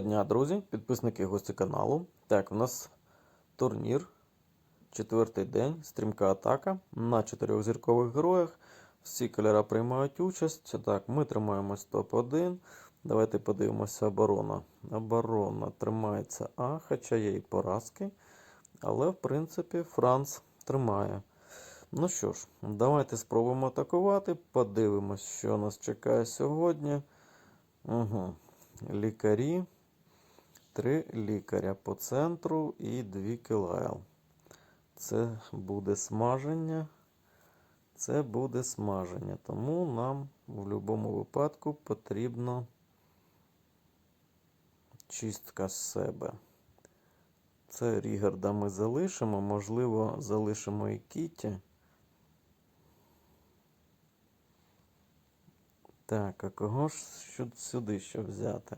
Доброго дня, друзі, підписники гості каналу. Так, у нас турнір, четвертий день, стрімка атака на чотирьох зіркових героях. Всі кольори приймають участь. Так, ми тримаємось топ-1. Давайте подивимося оборона. Оборона тримається А, хоча є і поразки. Але, в принципі, Франц тримає. Ну що ж, давайте спробуємо атакувати. Подивимось, що нас чекає сьогодні. Угу. Лікарі. Три лікаря по центру і дві кілайл. Це буде смаження. Це буде смаження. Тому нам в будь-якому випадку потрібно чистка з себе. Це Рігарда ми залишимо. Можливо, залишимо і Кіті. Так, а кого ж сюди ще взяти?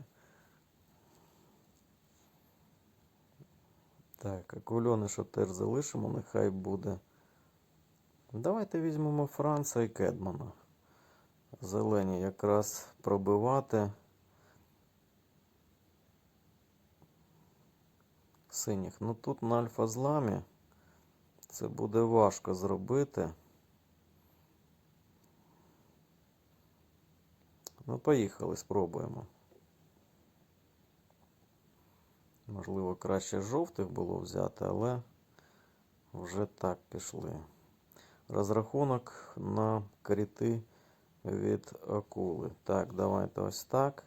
Так, акульониша теж залишимо, нехай буде. Давайте візьмемо Франца і Кедмана. Зелені якраз пробивати. Синіх. Ну тут на альфа-зламі це буде важко зробити. Ну, поїхали, спробуємо. Можливо, краще жовтих було взяти, але вже так пішли. Розрахунок на кріти від акули. Так, давайте ось так.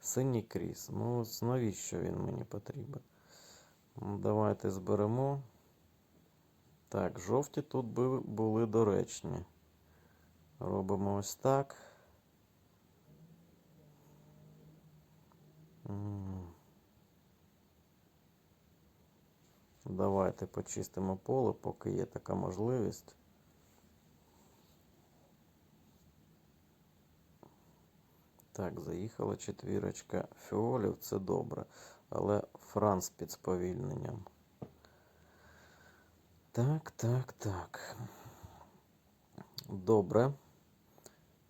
Синій кріс. Ну, навіщо він мені потрібен? Давайте зберемо. Так, жовті тут були доречні. Робимо ось так. Давайте почистимо поле, поки є така можливість. Так, заїхала четвірочка фіолів, це добре. Але Франц під сповільненням. Так, так, так. Добре.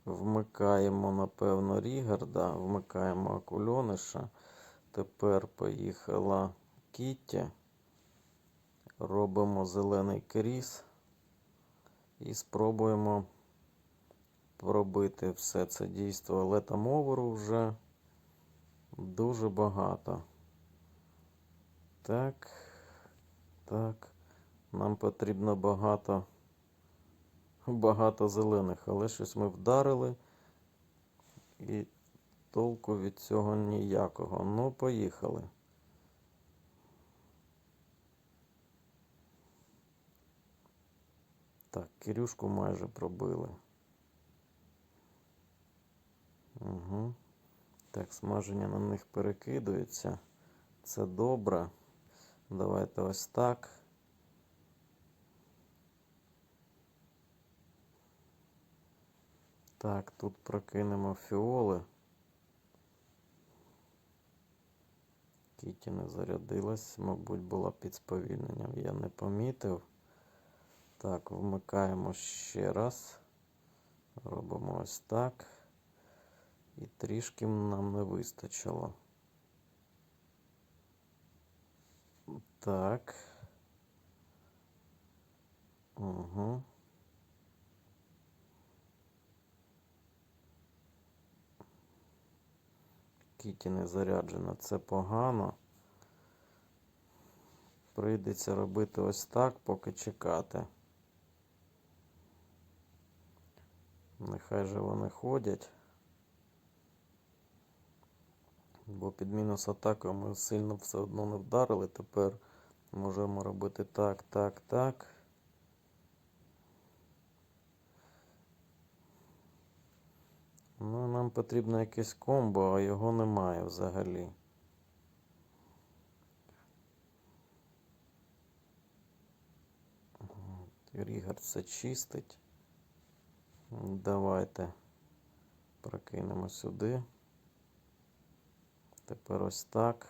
Вмикаємо, напевно, Рігарда, вмикаємо акульониша. Тепер поїхала Кіття. Робимо зелений кріс і спробуємо пробити все це дійство. Але вже дуже багато. Так, так. Нам потрібно багато багато зелених, але щось ми вдарили. І толку від цього ніякого. Ну, поїхали. Так, Кирюшку майже пробили. Угу. Так, смаження на них перекидується. Це добре. Давайте ось так. Так, тут прокинемо фіоли. Кіті не зарядилась, мабуть, була під сповільненням. Я не помітив. Так, вмикаємо ще раз. Робимо ось так. І трішки нам не вистачило. Так. Угу. Кіті не заряджена, це погано. Прийдеться робити ось так, поки чекати. Нехай же вони ходять. Бо під мінус атакою ми сильно все одно не вдарили. Тепер можемо робити так, так, так. Ну, потрібно якесь комбо, а його немає взагалі. Рігар все чистить. Давайте прокинемо сюди. Тепер ось так.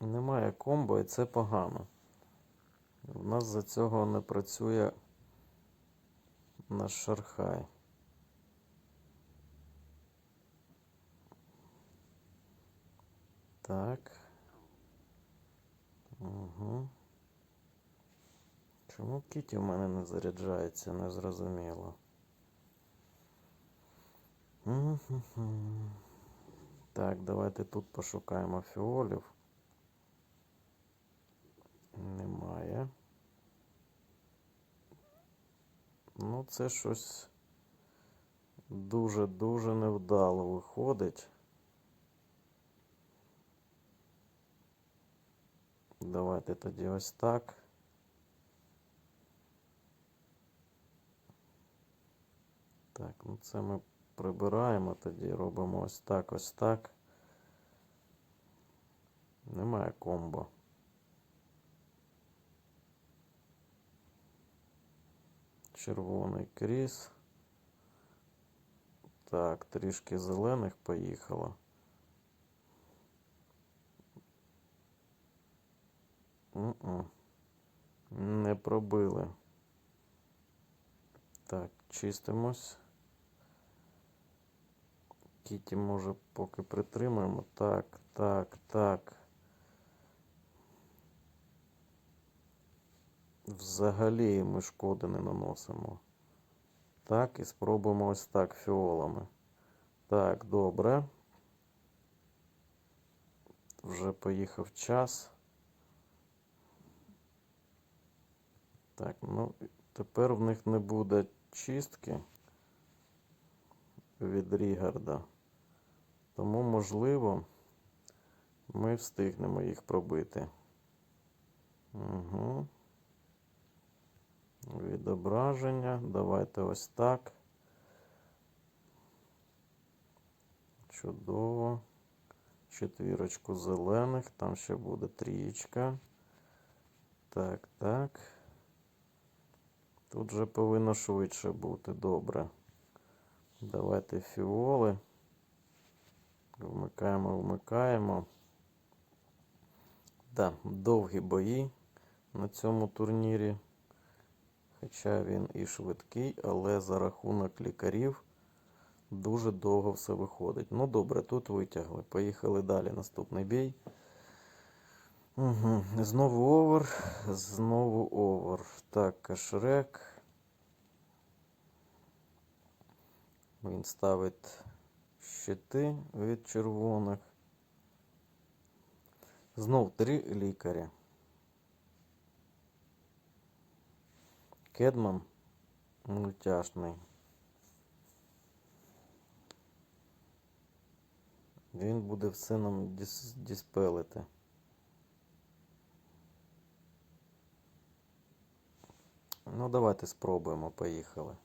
Немає комбо і це погано. У нас за цього не працює наш шархай. Так. Угу. Чому Кіті в мене не заряджається, не зрозуміло. Так, давайте тут пошукаємо фіолів. Немає. Ну, це щось дуже-дуже невдало виходить. Давайте тоді ось так. Так, ну це ми прибираємо тоді, робимо ось так, ось так. Немає комбо. Червоний кріс. Так, трішки зелених поїхало. Не пробили. Так, чистимось. Кіті може поки притримаємо. Так, так, так. Взагалі ми шкоди не наносимо. Так, і спробуємо ось так фіолами. Так, добре. Вже поїхав час. Так, ну тепер в них не буде чистки від Рігарда. Тому, можливо, ми встигнемо їх пробити. Угу. Відображення. Давайте ось так. Чудово. Четвірочку зелених. Там ще буде трієчка. Так, так. Тут вже повинно швидше бути. Добре. Давайте фіоли. Вмикаємо, вмикаємо. Так, довгі бої на цьому турнірі. Хоча він і швидкий, але за рахунок лікарів дуже довго все виходить. Ну добре, тут витягли. Поїхали далі. Наступний бій. Угу. Знову овер. Знову овер. Так, кашрек. Він ставить щити від червоних. Знов три лікарі. Кедман мультяшний. Він буде все нам діс діспелити. Ну, давайте спробуємо, поїхали.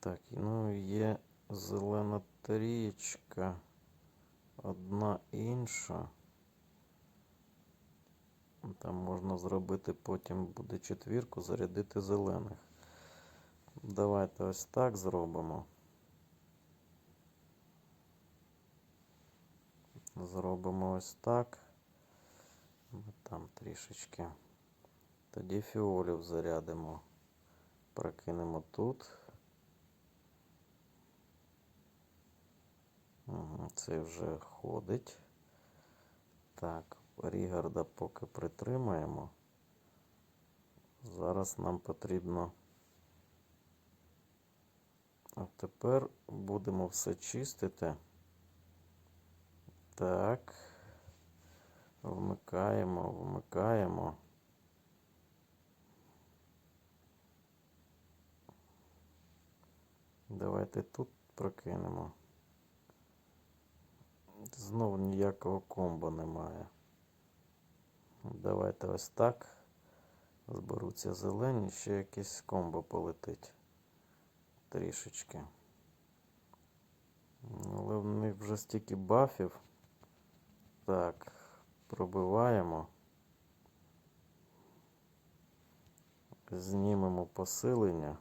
Так, ну є зелена трієчка. Одна інша. Там можна зробити, потім буде четвірку, зарядити зелених. Давайте ось так зробимо. Зробимо ось так. Там трішечки. Тоді фіолів зарядимо. Прокинемо тут. Це вже ходить. Так, Рігарда поки притримаємо. Зараз нам потрібно. А тепер будемо все чистити. Так. Вмикаємо, вмикаємо. Давайте тут прокинемо. Знову ніякого комбо немає. Давайте ось так. Зберуться зелені, ще якесь комбо полетить. Трішечки. Але в них вже стільки бафів. Так, пробиваємо. Знімемо посилення.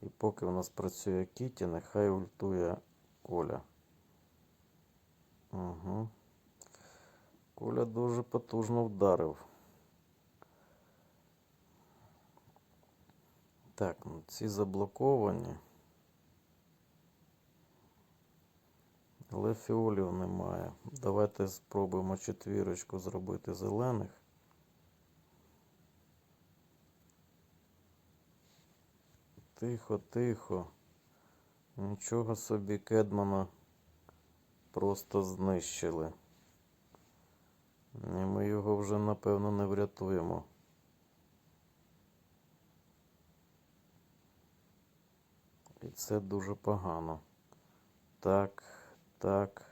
І поки у нас працює Кіті, нехай ультує Оля. Угу. Коля дуже потужно вдарив. Так, ну ці заблоковані. Але фіолів немає. Давайте спробуємо четвірочку зробити зелених. Тихо, тихо. Нічого собі Кедмана просто знищили. І ми його вже напевно не врятуємо. І це дуже погано. Так, так.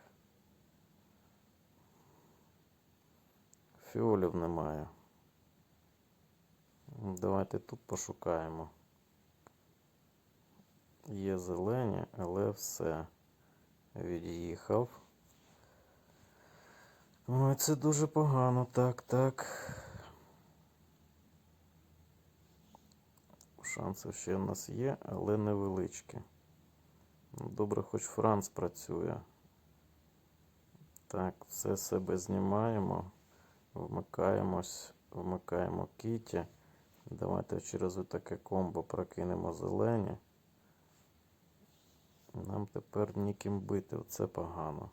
Фіолів немає. Давайте тут пошукаємо. Є зелені, але все. Від'їхав. Ой, це дуже погано. Так, так. Шанси ще в нас є, але невеличкі. Добре, хоч Франц працює. Так, все себе знімаємо. Вмикаємось, вмикаємо кіті. Давайте через таке комбо прокинемо зелені. Нам тепер ніким бити, це погано.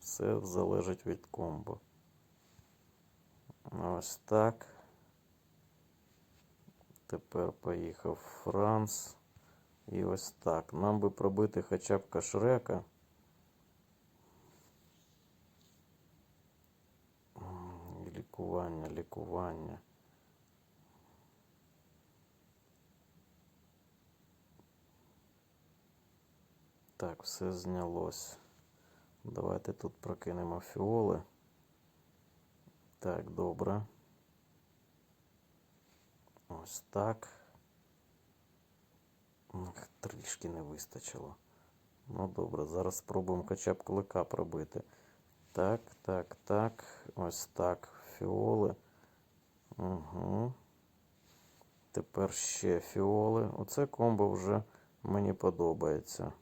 Все залежить від комбо. Ось так. Тепер поїхав Франц. І ось так. Нам би пробити хоча б кашрека. Лікування, лікування. Так, все знялось. Давайте тут прокинемо фіоли. Так, добре. Ось так. Трішки не вистачило. Ну добре, зараз спробуємо хоча б клика пробити. Так, так, так. Ось так. Фіоли. Угу. Тепер ще фіоли. Оце комбо вже мені подобається.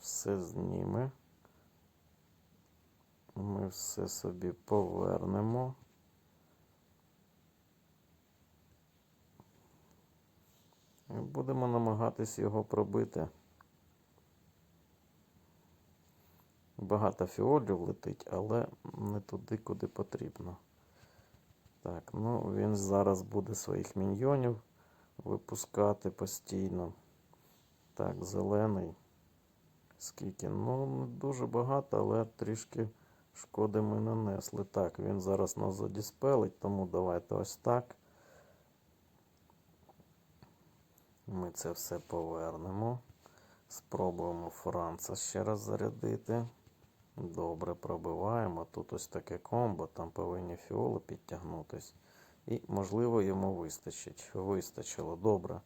Все зніме. Ми все собі повернемо. І будемо намагатись його пробити. Багато фіолів летить, але не туди, куди потрібно. Так, ну він зараз буде своїх міньйонів випускати постійно. Так, зелений. Скільки? Ну, не дуже багато, але трішки шкоди ми нанесли. Так, він зараз нас задіспелить, тому давайте ось так. Ми це все повернемо. Спробуємо Франца ще раз зарядити. Добре, пробиваємо. Тут ось таке комбо, там повинні фіоли підтягнутись. І, можливо, йому вистачить. Вистачило. Добре.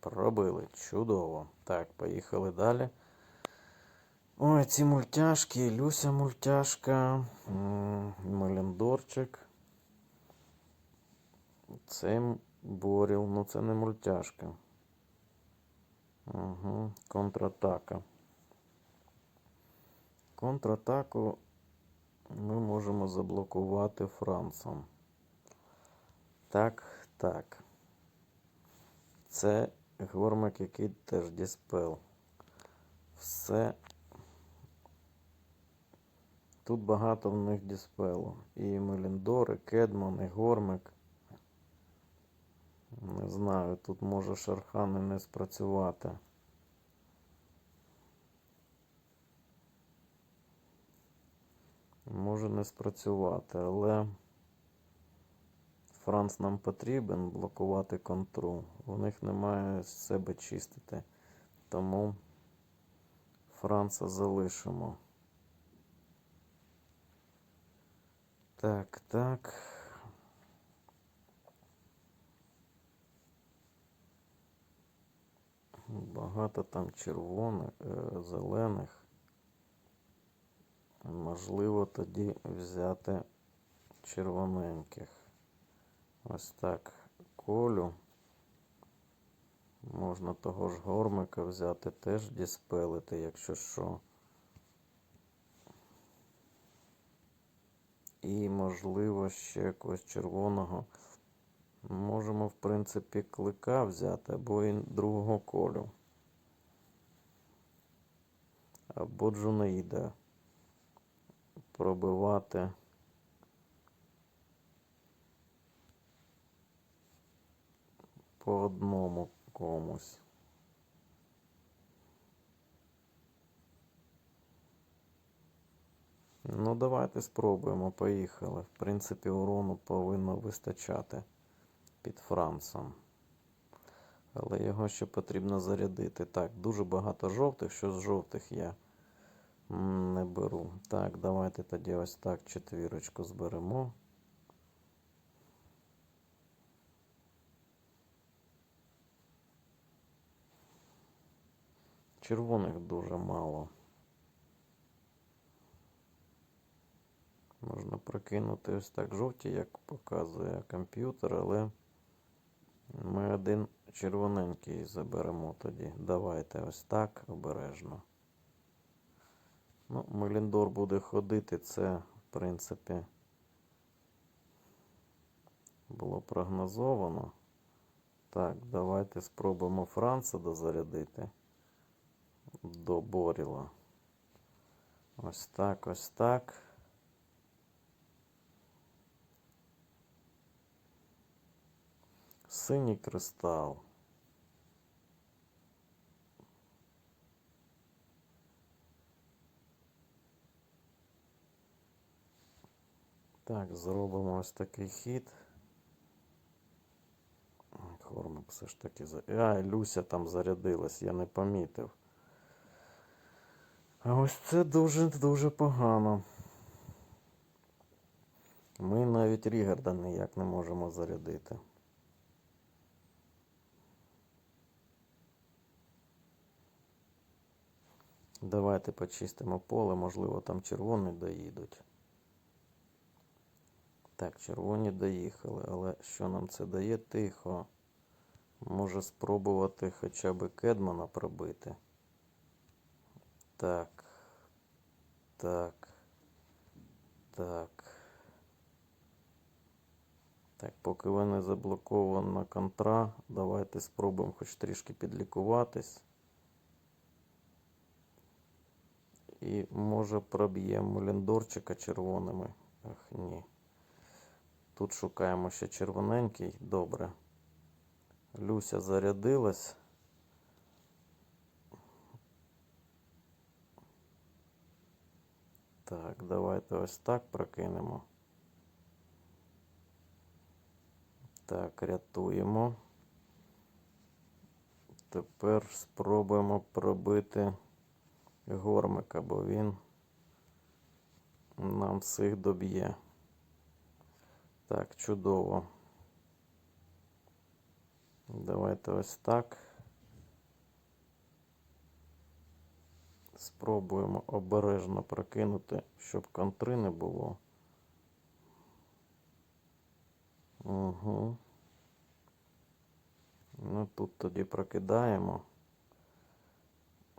Пробили. Чудово. Так, поїхали далі. Ой, ці мультяшки, Люся мультяшка, Меліндорчик. Це Боріл, ну це не мультяшка. Угу. Контратака. Контратаку ми можемо заблокувати Францом. Так, так. Це гормик, який теж діспел. Все. Тут багато в них діспелу. І Меліндор, і Кедман, і Гормик. Не знаю, тут може Шархан і не спрацювати. Може не спрацювати, але Франц нам потрібен блокувати контру. У них немає з себе чистити. Тому Франца залишимо. Так, так. Багато там червоних, е, зелених. Можливо, тоді взяти червоненьких. Ось так колю. Можна того ж гормика взяти, теж діспелити, якщо що. І можливо, ще якогось червоного. Можемо, в принципі, клика взяти або і другого кольору. Або Джунаїда пробивати. По одному комусь. Ну, давайте спробуємо. Поїхали. В принципі, урону повинно вистачати під Францем. Але його ще потрібно зарядити. Так, дуже багато жовтих. Що з жовтих я не беру. Так, давайте тоді ось так четвірочку зберемо. Червоних дуже мало. Можна прокинути ось так жовті, як показує комп'ютер, але ми один червоненький заберемо тоді. Давайте ось так обережно. Ну, Меліндор буде ходити, це, в принципі, було прогнозовано. Так, давайте спробуємо Франца дозарядити до Боріла. Ось так, ось так. Синій кристал. Так, зробимо ось такий хід. Хормик все ж таки. А, Люся там зарядилась, я не помітив. А ось це дуже-дуже погано. Ми навіть Рігарда ніяк не можемо зарядити. Давайте почистимо поле, можливо, там червоні доїдуть. Так, червоні доїхали, але що нам це дає? Тихо. Може спробувати хоча б Кедмана пробити. Так. Так. Так. Так, поки ви не заблокована контра, давайте спробуємо хоч трішки підлікуватись. І може проб'ємо ліндорчика червоними. Ах, ні. Тут шукаємо ще червоненький. Добре. Люся зарядилась. Так, давайте ось так прокинемо. Так, рятуємо. Тепер спробуємо пробити гормика, бо він нам всіх доб'є. Так, чудово. Давайте ось так. Спробуємо обережно прокинути, щоб контри не було. Угу. Ну тут тоді прокидаємо.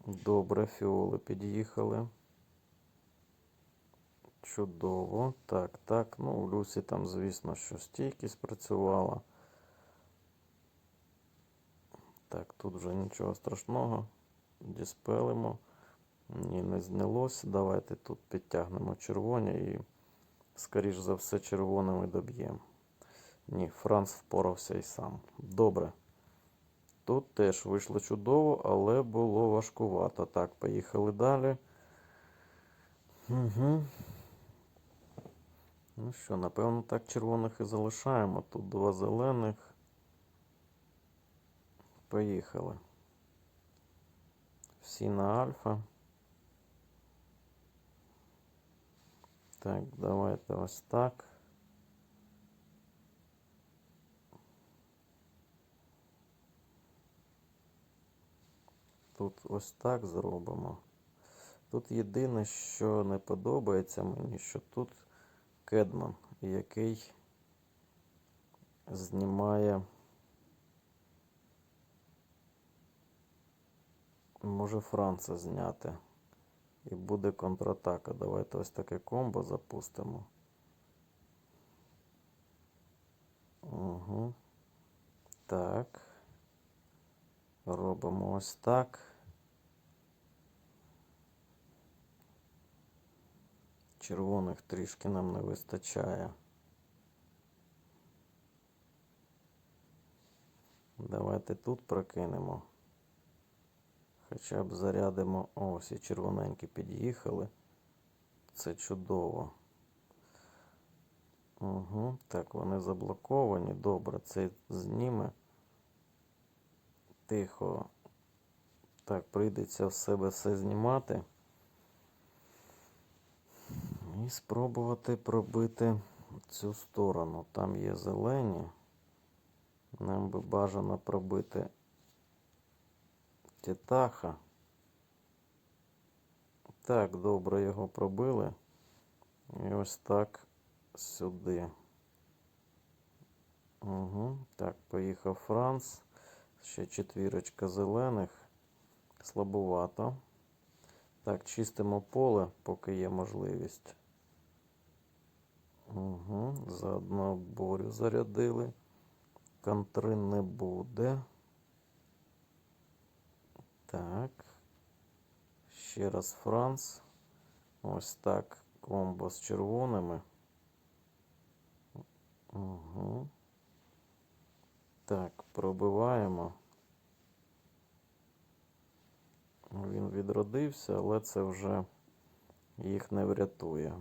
Добре, фіоли під'їхали. Чудово. Так, так. Ну, у Люсі там, звісно, що стійкість працювала. Так, тут вже нічого страшного. Діспелимо. Ні, не знялось. Давайте тут підтягнемо червоні і, скоріш за все, червоними доб'ємо. Ні, Франц впорався і сам. Добре. Тут теж вийшло чудово, але було важкувато. Так, поїхали далі. Угу. Ну що, напевно, так червоних і залишаємо. Тут два зелених. Поїхали. Всі на альфа. Так, давайте ось так. Тут ось так зробимо. Тут єдине, що не подобається мені, що тут Кедман, який знімає, може Франца зняти. І буде контратака. Давайте ось таке комбо запустимо. Угу. Так. Робимо ось так. Червоних трішки нам не вистачає. Давайте тут прокинемо. Хоча б зарядимо. Ось і червоненькі під'їхали. Це чудово. Угу. Так, вони заблоковані. Добре, це зніме. Тихо. Так, прийдеться в себе все знімати. І спробувати пробити цю сторону. Там є зелені. Нам би бажано пробити Тітаха. Так, добре його пробили. І ось так сюди. Угу. Так, поїхав Франц. Ще четвірочка зелених. Слабувато. Так, чистимо поле, поки є можливість. Угу. Заодно борю зарядили. Контри не буде. Так. Ще раз Франц. Ось так. Комбо з червоними. Угу. Так, пробиваємо. Він відродився, але це вже їх не врятує.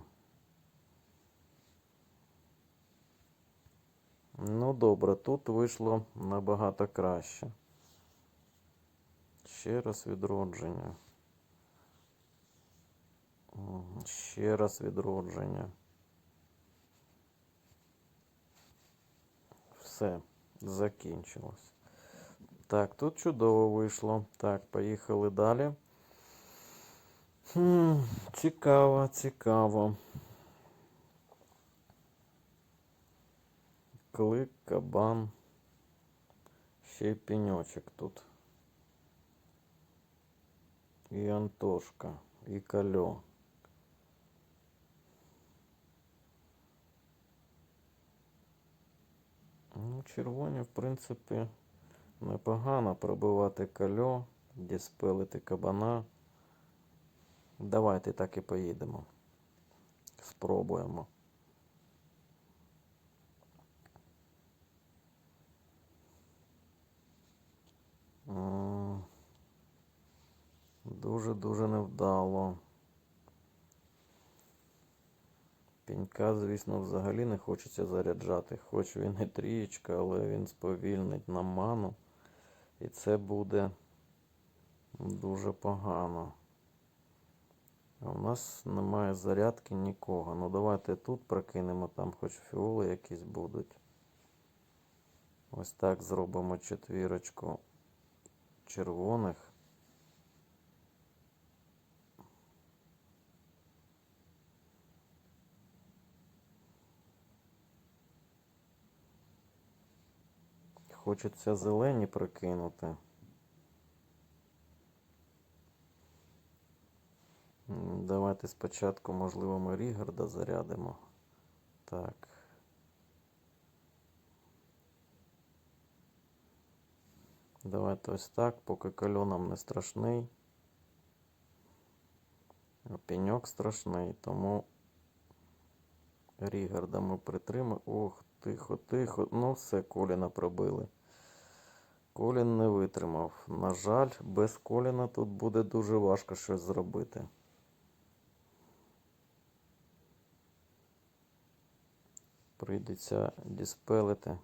Ну, добре, тут вийшло набагато краще. Ще раз відродження. Ще раз відродження. Все, закінчилось. Так, тут чудово вийшло. Так, поїхали далі. Хм, Цікаво, цікаво. Клик, кабан. Ще й пеньочок тут. І Антошка, і кальо. Ну, червоні, в принципі, непогано пробивати кальо, діспелити кабана. Давайте так і поїдемо. Спробуємо. Дуже-дуже невдало. Пінька, звісно, взагалі не хочеться заряджати. Хоч він і трієчка, але він сповільнить на ману. І це буде дуже погано. У нас немає зарядки нікого. Ну давайте тут прокинемо, там хоч фіоли якісь будуть. Ось так зробимо четвірочку червоних. Хочеться зелені прокинути. Давайте спочатку, можливо, ми Рігарда зарядимо. Так. Давайте ось так, поки кальонам не страшний. Пеньок страшний, тому Рігарда ми притримаємо. Ох, тихо, тихо. Ну, все, коліна пробили. Колін не витримав. На жаль, без коліна тут буде дуже важко щось зробити. Прийдеться діспелити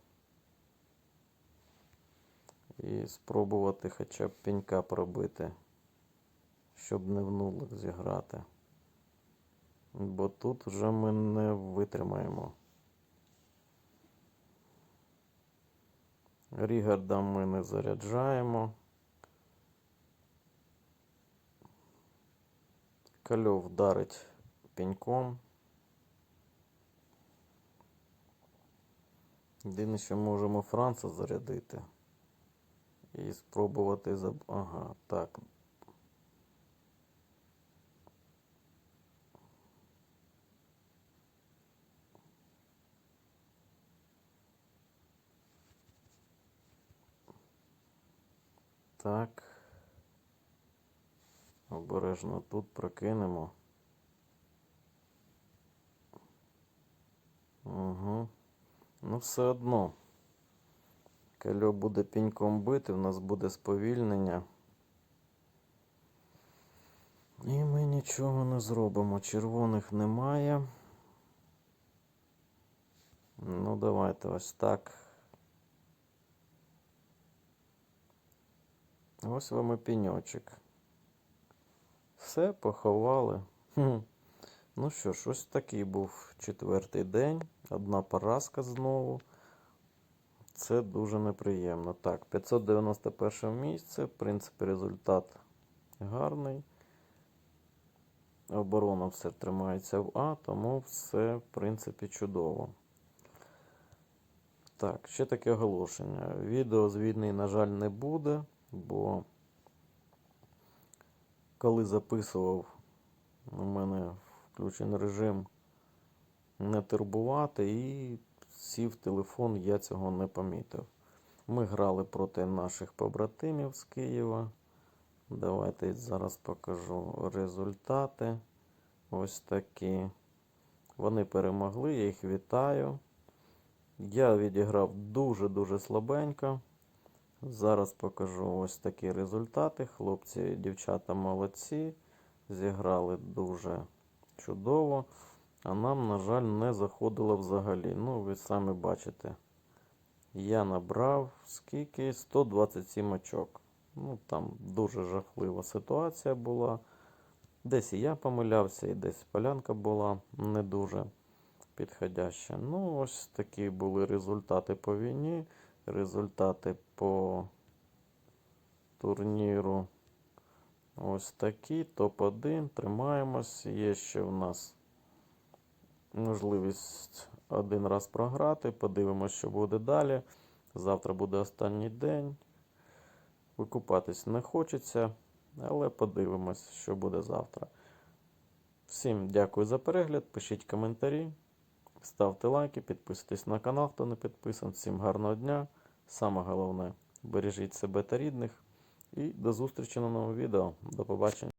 і спробувати хоча б пенька пробити, щоб не в нулик зіграти. Бо тут вже ми не витримаємо. Рігарда ми не заряджаємо. Кальов вдарить пеньком. Єдине, що можемо Франца зарядити. І спробувати заб... Ага, так. Так. Обережно тут прокинемо. Угу. Ну, все одно. Кальо буде піньком бити, в нас буде сповільнення. І ми нічого не зробимо. Червоних немає. Ну, давайте ось так. Ось вам і піньочок. Все, поховали. Хм. Ну що ж, ось такий був четвертий день. Одна поразка знову. Це дуже неприємно. Так, 591 місце. В принципі, результат гарний. Оборона все тримається в А, тому все, в принципі, чудово. Так, ще таке оголошення. Відео з війни, на жаль, не буде, бо коли записував, у мене включений режим не турбувати і сів телефон, я цього не помітив. Ми грали проти наших побратимів з Києва. Давайте зараз покажу результати. Ось такі. Вони перемогли, я їх вітаю. Я відіграв дуже-дуже слабенько. Зараз покажу ось такі результати. Хлопці і дівчата молодці. Зіграли дуже чудово. А нам, на жаль, не заходило взагалі. Ну, ви самі бачите. Я набрав скільки? 127 очок. Ну, там дуже жахлива ситуація була. Десь і я помилявся, і десь полянка була не дуже підходяща. Ну, ось такі були результати по війні, результати по турніру. Ось такі. Топ-1. Тримаємось. Є ще в нас можливість один раз програти. Подивимось, що буде далі. Завтра буде останній день. Викупатись не хочеться, але подивимось, що буде завтра. Всім дякую за перегляд. Пишіть коментарі, ставте лайки, підписуйтесь на канал, хто не підписаний. Всім гарного дня. Саме головне, бережіть себе та рідних. І до зустрічі на новому відео. До побачення.